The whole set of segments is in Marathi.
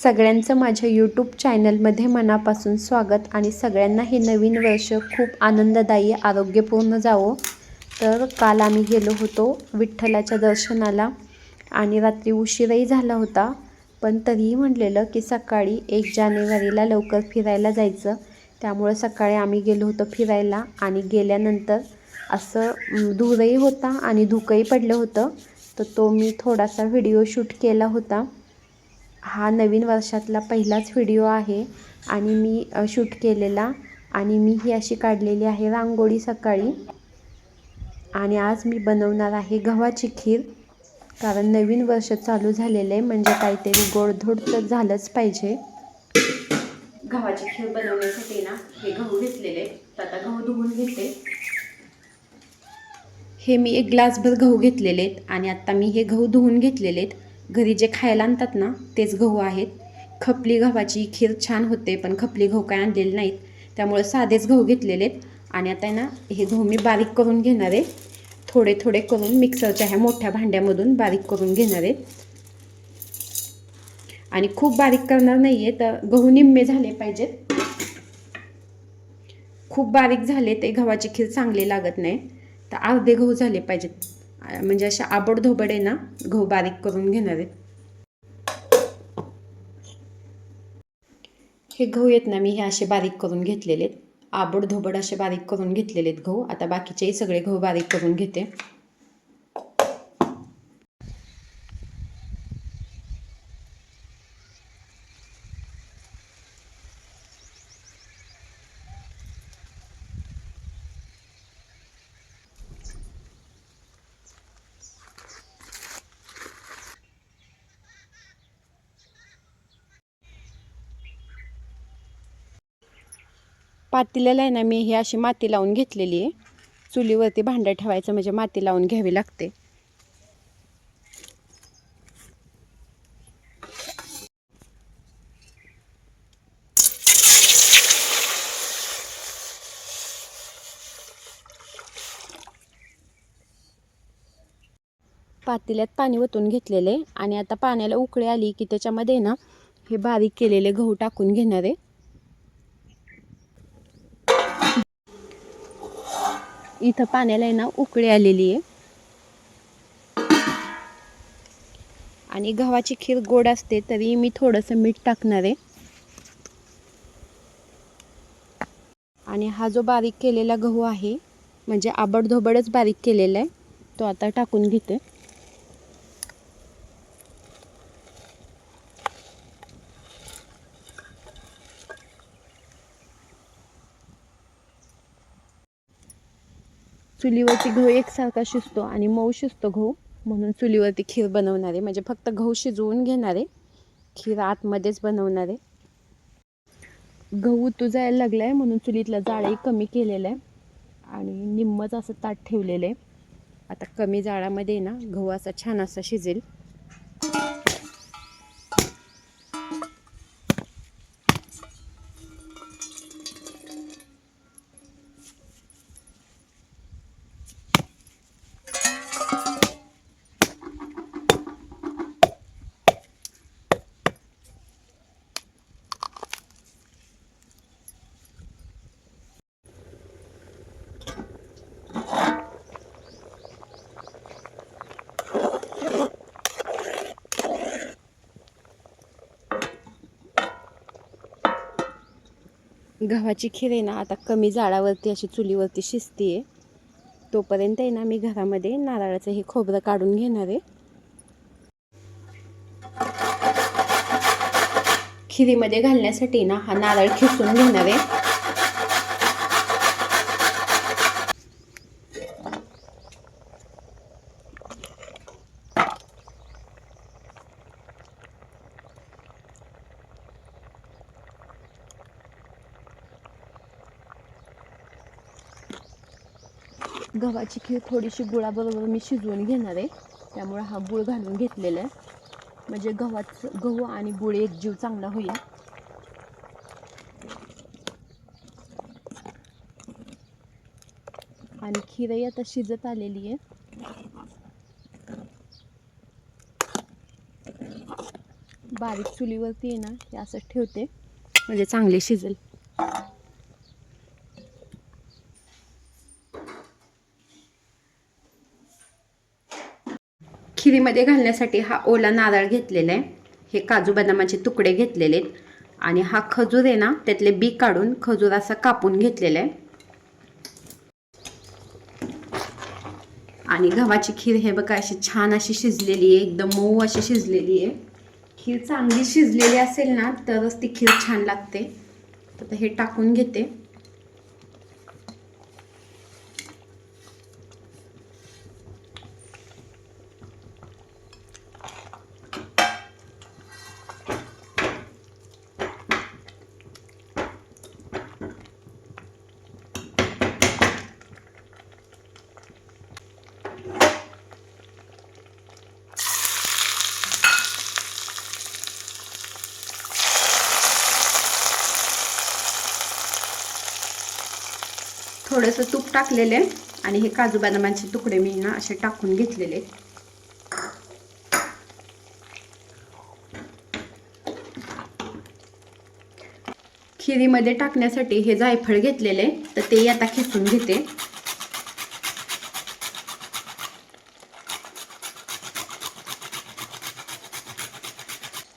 सगळ्यांचं माझ्या यूट्यूब चॅनलमध्ये मनापासून स्वागत आणि सगळ्यांना हे नवीन वर्ष खूप आनंददायी आरोग्यपूर्ण जावो. तर काल आम्ही गेलो होतो विठ्ठलाच्या दर्शनाला आणि रात्री उशीरही झाला होता पण तरीही म्हटलेलं की सकाळी एक जानेवारीला लवकर फिरायला जायचं. त्यामुळं सकाळी आम्ही गेलो होतो फिरायला आणि गेल्यानंतर असं धूरही होता आणि धुकंही पडलं होतं. तर तो मी थोडासा व्हिडिओ शूट केला होता. हा नवीन वर्षातला पहिलाच व्हिडिओ आहे आणि मी शूट केलेला आणि मी ही अशी काढलेली आहे रांगोळी सकाळी. आणि आज मी बनवणार आहे गव्हाची खीर. कारण नवीन वर्ष चालू झालेलं आहे म्हणजे काहीतरी गोडधोड तर झालंच पाहिजे. गव्हाची खीर बनवण्यासाठी ना हे गहू घेतलेले तर आता गहू धुवून घेते. हे मी एक ग्लासभर गहू घेतलेले आहेत आणि आत्ता मी हे गहू धुवून घेतलेले आहेत. घरी जे खायला आणतात ना तेच गहू आहेत. खपली गव्हाची खीर छान होते पण खपली गहू काय आणलेले नाहीत. त्यामुळे साधेच गहू घेतलेले आहेत. आणि आता आहे ना हे गहू मी बारीक करून घेणार आहे. थोडे थोडे करून मिक्सरच्या ह्या मोठ्या भांड्यामधून बारीक करून घेणार आहे. आणि खूप बारीक करणार नाही आहे तर गहू निम्मे झाले पाहिजेत. खूप बारीक झाले ते गव्हाची खीर चांगली लागत नाही. तर अर्धे गहू झाले पाहिजेत. म्हणजे अशा आबडधोबडे आहे ना गहू बारीक करून घेणार आहेत. हे गहू आहेत ना मी हे असे बारीक करून घेतलेले आहेत. आबडधोबड असे बारीक करून घेतलेले आहेत गहू. आता बाकीचेही सगळे गहू बारीक करून घेते. पातेल्याला आहे ना मी ही अशी माती लावून घेतलेली आहे. चुलीवरती भांडं ठेवायचं म्हणजे माती लावून घ्यावी लागते. पातेल्यात पाणी ओतून घेतलेले आणि आता पाण्याला उकळी आली की त्याच्यामध्ये ना हे बारीक केलेले गहू टाकून घेणार आहे. इथं पाण्याला आहे ना उकळी आलेली आहे. आणि गव्हाची खीर गोड असते तरी मी थोडंसं मीठ टाकणार आहे. आणि हा जो बारीक केलेला गहू आहे म्हणजे आबडधोबडच बारीक केलेला आहे तो आता टाकून घेते. चुलीवरती गहू एकसारखा शिजतो आणि मऊ शिजतो गहू. म्हणून चुलीवरती खीर बनवणारे म्हणजे फक्त गहू शिजवून घेणार आहे. खीर आतमध्येच बनवणारे गहू तू जायला लागला आहे म्हणून चुलीतलं जाळही कमी केलेलं आहे. आणि निम्मच असं ताट ठेवलेलं आहे. आता कमी जाळामध्ये ना गहू असा छान असा शिजेल. गव्हाची खीर आहे ना आता कमी जाळावरती अशी चुलीवरती शिजती आहे तोपर्यंत आहे ना मी घरामध्ये नारळाचं हे खोबरं काढून घेणार आहे. खिरीमध्ये घालण्यासाठी ना हा नारळ खिसून घेणार आहे. गव्हाची खीर थोडीशी गुळाबरोबर मी शिजवून घेणार आहे. त्यामुळे हा गुळ घालून घेतलेला आहे. म्हणजे गव्हाचं गहू आणि गुळ एक जीव चांगला होईल. आणि खीरही आता शिजत आलेली आहे. बारीक चुलीवरती आहे ना हे असं ठेवते. म्हणजे चांगले शिजेल. खिरीमध्ये घालण्यासाठी हा ओला नारळ घेतलेला आहे. हे काजू बदामाचे तुकडे घेतलेले आहेत. आणि हा खजूर आहे ना त्यातले बी काढून खजूर असा कापून घेतलेला आहे. आणि गव्हाची खीर हे बघा अशी छान अशी शिजलेली आहे. एकदम मऊ अशी शिजलेली आहे. खीर चांगली शिजलेली असेल ना तरच ती खीर छान लागते. तर हे टाकून घेते. थोडंसं तूप टाकलेलं आहे आणि हे काजू बदामाचे तुकडे मी ना असे टाकून घेतलेले खिरीमध्ये टाकण्यासाठी हे जायफळ घेतलेले तर ते आता खेचून घेते.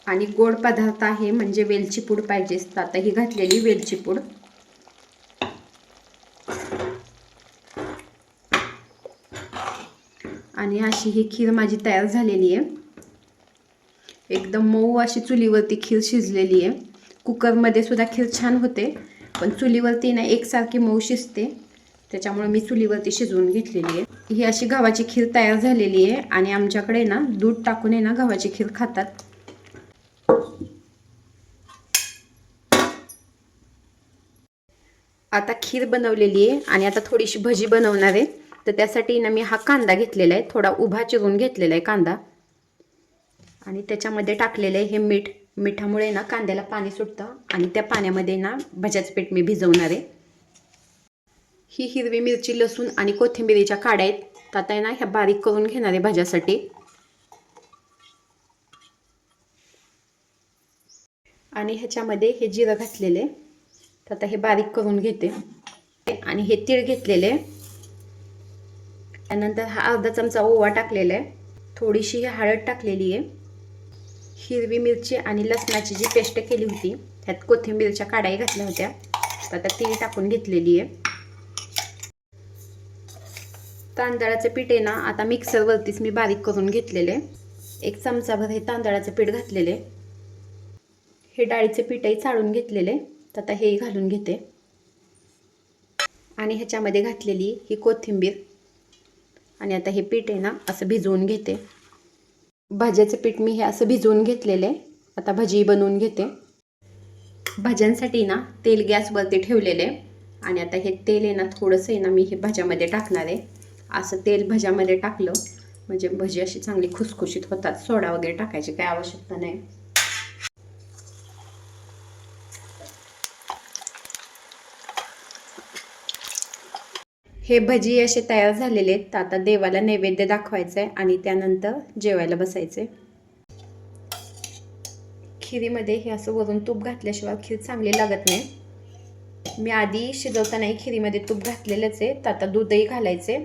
आणि गोड पदार्थ आहे म्हणजे वेलची पूड पाहिजे तर आता ही घातलेली वेलची पूड. आणि अशी ही खीर माझी तयार झालेली आहे. एकदम मऊ अशी चुलीवरती खीर शिजलेली आहे. कुकरमध्ये सुद्धा खीर छान होते पण चुलीवरती ना एकसारखी मऊ शिजते. त्याच्यामुळे मी चुलीवरती शिजवून घेतलेली आहे. ही अशी गव्हाची खीर तयार झालेली आहे आणि आमच्याकडे ना दूध टाकून आहे ना गव्हाची खीर खातात. आता खीर बनवलेली आहे आणि आता थोडीशी भजी बनवणार आहे. तर त्यासाठी ना मी हा कांदा घेतलेला आहे. थोडा उभा चिरून घेतलेला आहे कांदा. आणि त्याच्यामध्ये टाकलेलं आहे हे मीठ. मिठामुळे ना कांद्याला पाणी सुटतं. आणि त्या पाण्यामध्ये ना भज्याचं पीठ मी भिजवणार आहे. ही हिरवी मिरची लसूण आणि कोथिंबिरीच्या काड्या आहेत. तर आता आहे ना ह्या बारीक करून घेणार आहे भाज्यासाठी. आणि ह्याच्यामध्ये हे जिरं घातलेले तर आता हे बारीक करून घेते. आणि हे तीळ घेतलेले त्यानंतर हा अर्धा चमचा ओवा टाकलेला आहे. थोडीशी ही हळद टाकलेली आहे. हिरवी मिरची आणि लसणाची जी पेस्ट केली होती त्यात कोथिंबीरच्या काड्याही घातल्या होत्या. आता ती टाकून घेतलेली आहे. तांदळाचं पीठ आहे ना आता मिक्सरवरतीच मी बारीक करून घेतलेले एक चमचाभर हे तांदळाचं पीठ घातलेले हे डाळीचे पीठही चाळून घेतलेले तर आता हेही घालून घेते. आणि ह्याच्यामध्ये घातलेली ही कोथिंबीर आणि आता हे पीठ आहे ना असं भिजवून घेते. भाज्याचं पीठ मी हे असं भिजवून घेतलेलं आहे. आता भजी बनवून घेते. भाज्यांसाठी ना तेल गॅसवरती ठेवलेले आणि आता हे तेल आहे ना थोडंसं आहे ना मी हे भाज्यामध्ये टाकणार आहे. असं तेल भज्यामध्ये टाकलं म्हणजे भजी अशी चांगली खुसखुशीत होतात. सोडा वगैरे टाकायची काही आवश्यकता नाही. हे भजी असे तयार झालेले आहेत. तर आता देवाला नैवेद्य दाखवायचं आहे आणि त्यानंतर जेवायला बसायचे खिरीमध्ये हे असं वरून तूप घातल्याशिवाय खीर चांगली लागत नाही. मी आधी शिजवतानाही खिरीमध्ये तूप घातलेलंच आहे. तर आता दूधही घालायचे